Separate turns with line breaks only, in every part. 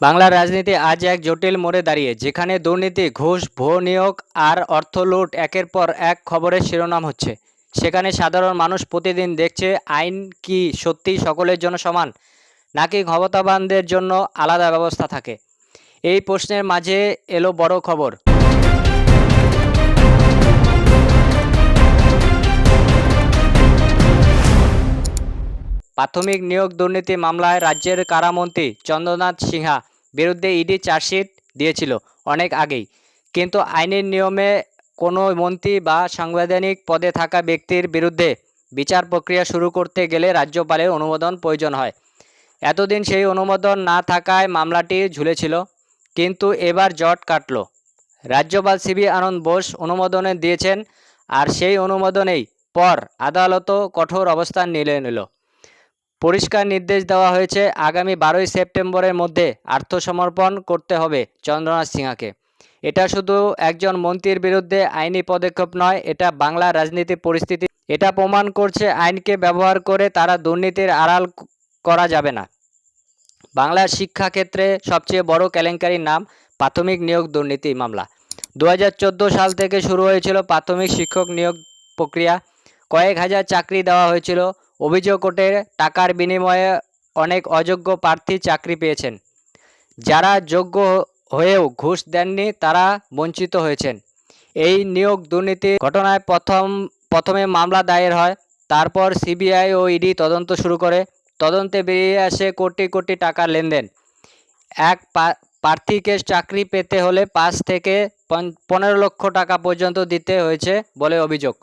বাংলার রাজনীতি আজ এক জটিল মোড়ে দাঁড়িয়ে, যেখানে দুর্নীতি, ঘুষ, ভুয়ো নিয়োগ আর অর্থ লুট একের পর এক খবরের শিরোনাম হচ্ছে। সেখানে সাধারণ মানুষ প্রতিদিন দেখছে আইন কি সত্যি সকলের জন্য সমান, নাকি ক্ষমতাবানদের জন্য আলাদা ব্যবস্থা থাকে? এই প্রশ্নের মাঝে এলো বড় খবর। প্রাথমিক নিয়োগ দুর্নীতি মামলায় রাজ্যের কারামন্ত্রী চন্দ্রনাথ সিনহা বিরুদ্ধে ইডি চার্জশিট দিয়েছিল অনেক আগেই। কিন্তু আইনের নিয়মে কোনো মন্ত্রী বা সাংবিধানিক পদে থাকা ব্যক্তির বিরুদ্ধে বিচার প্রক্রিয়া শুরু করতে গেলে রাজ্যপালের অনুমোদন প্রয়োজন হয়। এতদিন সেই অনুমোদন না থাকায় মামলাটি ঝুলেছিল, কিন্তু এবার জট কাটল। রাজ্যপাল সিবি আনন্দ বোস অনুমোদনে দিয়েছেন, আর সেই অনুমোদনেই পর আদালতও কঠোর অবস্থান নিলে নিল। পরিষ্কার নির্দেশ দেওয়া হয়েছে আগামী বারোই সেপ্টেম্বরের মধ্যে আত্মসমর্পণ করতে হবে চন্দ্রনাথ সিংহাকে। এটা শুধু একজন মন্ত্রীর বিরুদ্ধে আইনি পদক্ষেপ নয়, এটা বাংলার রাজনীতি পরিস্থিতি। এটা প্রমাণ করছে আইনকে ব্যবহার করে তারা দুর্নীতির আড়াল করা যাবে না। বাংলার শিক্ষাক্ষেত্রে সবচেয়ে বড় কেলেঙ্কারির নাম প্রাথমিক নিয়োগ দুর্নীতি মামলা। দু হাজার চোদ্দ সাল থেকে শুরু হয়েছিল প্রাথমিক শিক্ষক নিয়োগ প্রক্রিয়া। কয়েক হাজার চাকরি দেওয়া হয়েছিল। অভিযোগ ওঠে টাকার বিনিময়ে অনেক অযোগ্য প্রার্থী চাকরি পেয়েছেন। যারা যোগ্য হয়েও ঘুষ দেননি, তারা বঞ্চিত হয়েছেন। এই নিয়োগ দুর্নীতি ঘটনায় প্রথম, প্রথমে মামলা দায়ের হয়, তারপর সিবিআই ও ইডি তদন্ত শুরু করে। তদন্তে বেরিয়ে আসে কোটি কোটি টাকার লেনদেন। এক প্রার্থীকে চাকরি পেতে হলে পাঁচ থেকে পন- পনেরো লক্ষ টাকা পর্যন্ত দিতে হয়েছে বলে অভিযোগ।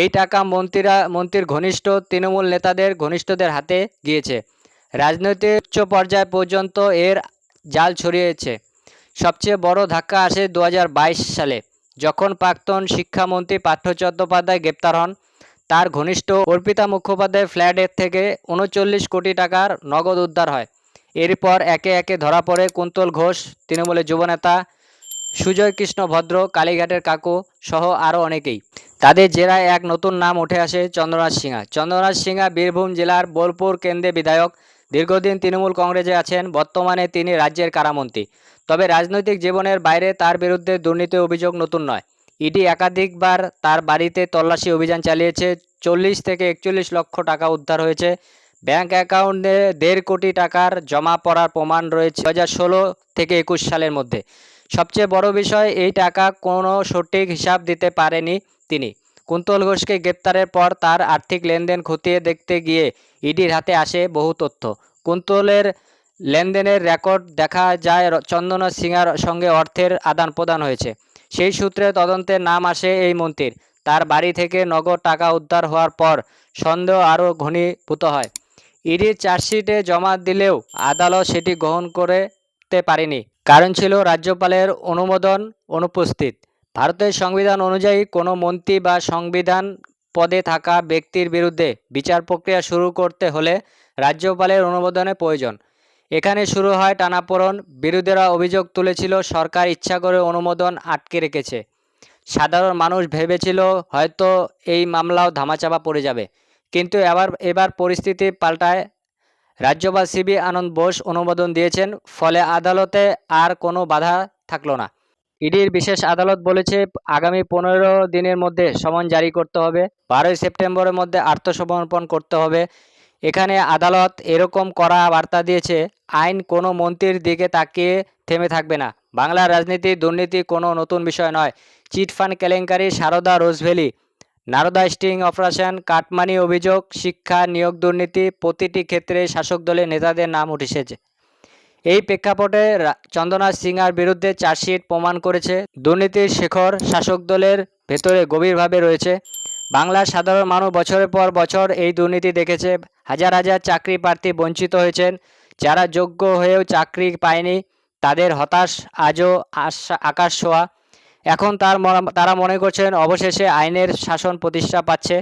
এই টাকা মন্ত্রীরা, মন্ত্রীর ঘনিষ্ঠ তৃণমূল নেতাদের, ঘনিষ্ঠদের হাতে গিয়েছে রাজনৈতিক উচ্চ পর্যায় পর্যন্ত এর জাল ছড়িয়েছে। সবচেয়ে বড় ধাক্কা আসে দুহাজার বাইশ সালে, যখন প্রাক্তন শিক্ষামন্ত্রী পার্থ চট্টোপাধ্যায় গ্রেপ্তার হন। তার ঘনিষ্ঠ অর্পিতা মুখোপাধ্যায় ফ্ল্যাটের থেকে উনচল্লিশ কোটি টাকার নগদ উদ্ধার হয়। এরপর একে একে ধরা পড়ে কুন্তল ঘোষ, তৃণমূলের যুবনেতা সুজয়, কৃষ্ণ, ভদ্র, কালীঘাটের কাকু সহ আরও অনেকেই। তাদের জেরায় এক নতুন নাম উঠে আসে চন্দ্রনাথ সিংহা। চন্দ্রনাথ সিংহা বীরভূম জেলার বোলপুর কেন্দ্রে বিধায়ক। দীর্ঘদিন তৃণমূল কংগ্রেসে আছেন, বর্তমানে তিনি রাজ্যের কারামন্ত্রী। তবে রাজনৈতিক জীবনের বাইরে তার বিরুদ্ধে দুর্নীতি অভিযোগ নতুন নয়। ইডি একাধিকবার তার বাড়িতে তল্লাশি অভিযান চালিয়েছে। চল্লিশ থেকে একচল্লিশ লক্ষ টাকা উদ্ধার হয়েছে ব্যাংক অ্যাকাউন্টে দেড় কোটি টাকার জমা পড়ার প্রমাণ রয়েছে দু হাজার ষোলো থেকে একুশ সালের মধ্যে। সবচেয়ে বড় বিষয়, এই টাকা কোনো সঠিক হিসাব দিতে পারেনি তিনি। কুন্তল ঘোষকে গ্রেপ্তারের পর তার আর্থিক লেনদেন খতিয়ে দেখতে গিয়ে ইডির হাতে আসে বহু তথ্য। কুন্তলের লেনদেনের রেকর্ড দেখা যায় চন্দনা সিংহার সঙ্গে অর্থের আদান প্রদান হয়েছে। সেই সূত্রে তদন্তের নাম আসে এই মন্ত্রীর। তার বাড়ি থেকে নগদ টাকা উদ্ধার হওয়ার পর সন্দেহ আরও ঘনীভূত হয়। ইডির চার্জশিটে জমা দিলেও আদালত সেটি গ্রহণ করতে পারেনি। কারণ ছিল রাজ্যপালের অনুমোদন অনুপস্থিত। ভারতের সংবিধান অনুযায়ী কোনো মন্ত্রী বা সংবিধান পদে থাকা ব্যক্তির বিরুদ্ধে বিচার প্রক্রিয়া শুরু করতে হলে রাজ্যপালের অনুমোদনের প্রয়োজন। এখানে শুরু হয় টানাপোড়ন। বিরোধীরা অভিযোগ তুলেছিল, সরকার ইচ্ছা করে অনুমোদন আটকে রেখেছে। সাধারণ মানুষ ভেবেছিল, হয়তো এই মামলাও ধামাচাপা পড়ে যাবে। কিন্তু এবার এবার পরিস্থিতি পাল্টায়। রাজ্যপাল সিবি আনন্দ বোস অনুমোদন দিয়েছেন, ফলে আদালতে আর কোনো বাধা থাকল না। ইডির বিশেষ আদালত বলেছে, আগামী পনেরো দিনের মধ্যে সমন জারি করতে হবে, বারোই সেপ্টেম্বরের মধ্যে আত্মসমর্পণ করতে হবে। এখানে আদালত এরকম করা বার্তা দিয়েছে, আইন কোনো মন্ত্রীর দিকে তাকিয়ে থেমে থাকবে না। বাংলার রাজনীতি দুর্নীতি কোনো নতুন বিষয় নয়। চিটফান্ড কেলেঙ্কারি, Saradha Rose Valley Narada sting operation, cut money অভিযোগ, শিক্ষা, নিয়োগ দুর্নীতি প্রতিটি ক্ষেত্রে শাসক দলের নেতাদের নাম উঠেছে। এই প্রেক্ষাপটে চন্দ্রনাথ সিংহার বিরুদ্ধে চার্জশিট প্রমাণ করেছে। দুর্নীতির শেখর শাসক দলের ভেতরে গভীরভাবে রয়েছে। বাংলার সাধারণ মানুষ বছরের পর বছর এই দুর্নীতি দেখেছে। হাজার হাজার চাকরি প্রার্থী বঞ্চিত হয়েছেন। যারা যোগ্য হয়েও চাকরি পায়নি, তাদের হতাশ আজও আশা আকাশ ছোঁয়া। এখন তার তারা মনে করছেন অবশেষে আইনের শাসন প্রতিষ্ঠা পাচ্ছে।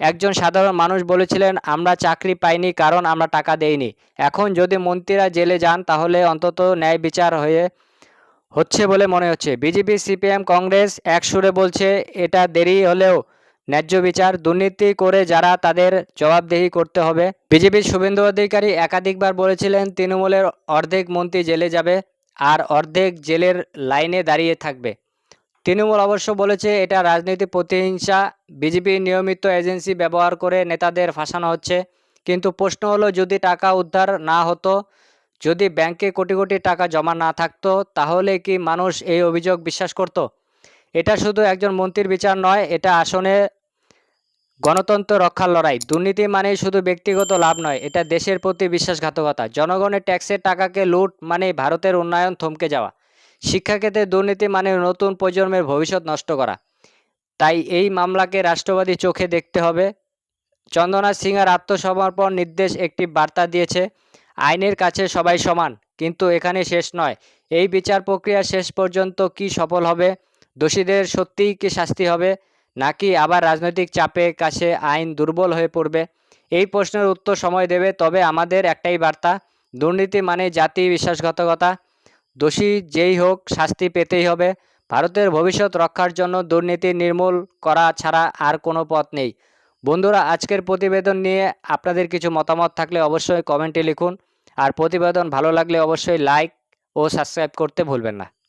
একজন সাধারণ মানুষ বলেছিলেন, আমরা চাকরি পাইনি কারণ আমরা টাকা দেইনি। এখন যদি মন্ত্রীরা জেলে যান, তাহলে অন্তত ন্যায় বিচার হয়ে, হচ্ছে বলে মনে হচ্ছে। বিজেপি, সিপিএম, কংগ্রেস এক সুরে বলছে, এটা দেরি হলেও ন্যায্য বিচার, দুর্নীতি করে যারা তাদের জবাবদেহি করতে হবে। বিজেপির শুভেন্দু অধিকারী একাধিকবার বলেছিলেন, তৃণমূলের অর্ধেক মন্ত্রী জেলে যাবে আর অর্ধেক জেলের লাইনে দাঁড়িয়ে থাকবে। তৃণমূল অবশ্য বলেছে, এটা রাজনীতি প্রতিহিংসা। বিজেপি নিয়মিত এজেন্সি ব্যবহার করে নেতাদের ফাঁসানো হচ্ছে। কিন্তু প্রশ্ন হলো, যদি টাকা উদ্ধার না হতো, যদি ব্যাংকে কোটি কোটি টাকা জমা না থাকতো, তাহলে কি মানুষ এই অভিযোগ বিশ্বাস করত? এটা শুধু একজন মন্ত্রীর বিচার নয়, এটা আসনে গণতন্ত্র রক্ষার লড়াই। দুর্নীতি মানে শুধু ব্যক্তিগত লাভ নয়, এটা দেশের প্রতি বিশ্বাসঘাতকতা। জনগণের ট্যাক্সের টাকাকে লুট মানে ভারতের উন্নয়ন থমকে যাওয়া। শিক্ষাক্ষেত্রে দুর্নীতি মানে নতুন প্রজন্মের ভবিষ্যৎ নষ্ট করা। তাই এই মামলাকে রাষ্ট্রবাদী চোখে দেখতে হবে। চন্দনা সিংহার আত্মসমর্পণ নির্দেশ একটি বার্তা দিয়েছে, আইনের কাছে সবাই সমান, কিন্তু এখানে শেষ নয়। এই বিচার প্রক্রিয়া শেষ পর্যন্ত কি সফল হবে? দোষীদের সত্যিই কি শাস্তি হবে? নাকি আবার রাজনৈতিক চাপে কাছে আইন দুর্বল হয়ে পড়বে? এই প্রশ্নের উত্তর সময় দেবে, তবে আমাদের একটাই বার্তা, দুর্নীতি মানে জাতি বিশ্বাসঘাতকতা। দোষী যেই হোক, শাস্তি পেতেই হবে। ভারতের ভবিষ্যৎ রক্ষার জন্য দুর্নীতি নির্মূল করা ছাড়া আর কোনো পথ নেই। বন্ধুরা, আজকের প্রতিবেদন নিয়ে আপনাদের কিছু মতামত থাকলে অবশ্যই কমেন্টে লিখুন। আর প্রতিবেদন ভালো লাগলে অবশ্যই লাইক ও সাবস্ক্রাইব করতে ভুলবেন না।